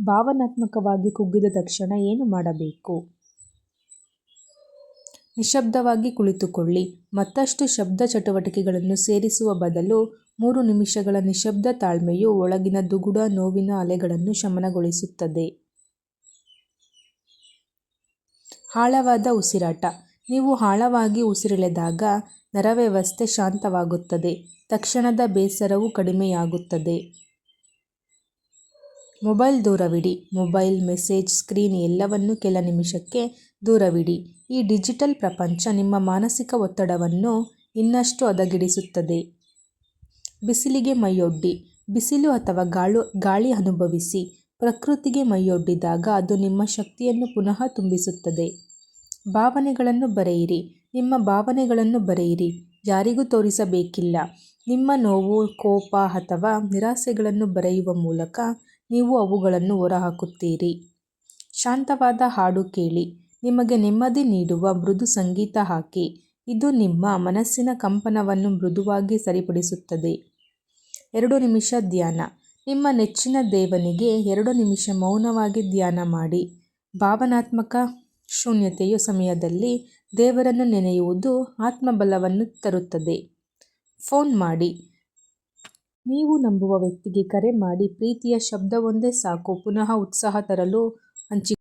ಭಾವನಾತ್ಮಕವಾಗಿ ಕುಗ್ಗಿದ ತಕ್ಷಣ ಏನು ಮಾಡಬೇಕು? ನಿಶಬ್ದವಾಗಿ ಕುಳಿತುಕೊಳ್ಳಿ. ಮತ್ತಷ್ಟು ಶಬ್ದ ಚಟುವಟಿಕೆಗಳನ್ನು ಸೇರಿಸುವ ಬದಲು ಮೂರು ನಿಮಿಷಗಳ ನಿಶಬ್ದ ತಾಳ್ಮೆಯು ಒಳಗಿನ ದುಗುಡ ನೋವಿನ ಅಲೆಗಳನ್ನು ಶಮನಗೊಳಿಸುತ್ತದೆ. ಆಳವಾದ ಉಸಿರಾಟ. ನೀವು ಆಳವಾಗಿ ಉಸಿರೆಳೆದಾಗ ನರವ್ಯವಸ್ಥೆ ಶಾಂತವಾಗುತ್ತದೆ. ತಕ್ಷಣದ ಬೇಸರವು ಕಡಿಮೆಯಾಗುತ್ತದೆ. ಮೊಬೈಲ್ ದೂರವಿಡಿ. ಮೊಬೈಲ್, ಮೆಸೇಜ್, ಸ್ಕ್ರೀನ್ ಎಲ್ಲವನ್ನೂ ಕೆಲ ನಿಮಿಷಕ್ಕೆ ದೂರವಿಡಿ. ಈ ಡಿಜಿಟಲ್ ಪ್ರಪಂಚ ನಿಮ್ಮ ಮಾನಸಿಕ ಒತ್ತಡವನ್ನು ಇನ್ನಷ್ಟು ಹದಗೆಡಿಸುತ್ತದೆ. ಬಿಸಿಲಿಗೆ ಮೈಯೊಡ್ಡಿ. ಬಿಸಿಲು ಅಥವಾ ಗಾಳು ಗಾಳಿ ಅನುಭವಿಸಿ. ಪ್ರಕೃತಿಗೆ ಮೈಯೊಡ್ಡಿದಾಗ ಅದು ನಿಮ್ಮ ಶಕ್ತಿಯನ್ನು ಪುನಃ ತುಂಬಿಸುತ್ತದೆ. ಭಾವನೆಗಳನ್ನು ಬರೆಯಿರಿ. ನಿಮ್ಮ ಭಾವನೆಗಳನ್ನು ಬರೆಯಿರಿ. ಯಾರಿಗೂ ತೋರಿಸಬೇಕಿಲ್ಲ. ನಿಮ್ಮ ನೋವು, ಕೋಪ ಅಥವಾ ನಿರಾಸೆಗಳನ್ನು ಬರೆಯುವ ಮೂಲಕ ನೀವು ಅವುಗಳನ್ನು ಹೊರಹಾಕುತ್ತೀರಿ. ಶಾಂತವಾದ ಹಾಡು ಕೇಳಿ. ನಿಮಗೆ ನೆಮ್ಮದಿ ನೀಡುವ ಮೃದು ಸಂಗೀತ ಹಾಕಿ. ಇದು ನಿಮ್ಮ ಮನಸ್ಸಿನ ಕಂಪನವನ್ನು ಮೃದುವಾಗಿ ಸರಿಪಡಿಸುತ್ತದೆ. ಎರಡು ನಿಮಿಷ ಧ್ಯಾನ. ನಿಮ್ಮ ನೆಚ್ಚಿನ ದೇವನಿಗೆ ಎರಡು ನಿಮಿಷ ಮೌನವಾಗಿ ಧ್ಯಾನ ಮಾಡಿ. ಭಾವನಾತ್ಮಕ ಶೂನ್ಯತೆಯ ಸಮಯದಲ್ಲಿ ದೇವರನ್ನು ನೆನೆಯುವುದು ಆತ್ಮಬಲವನ್ನು ತರುತ್ತದೆ. ಫೋನ್ ಮಾಡಿ. ನೀವು ನಂಬುವ ವ್ಯಕ್ತಿಗೆ ಕರೆ ಮಾಡಿ ಪ್ರೀತಿಯ ಶಬ್ದವೊಂದೇ ಸಾಕು ಪುನಃ ಉತ್ಸಾಹ ತರಲು ಹಂಚಿಕೊಳ್ಳಿ.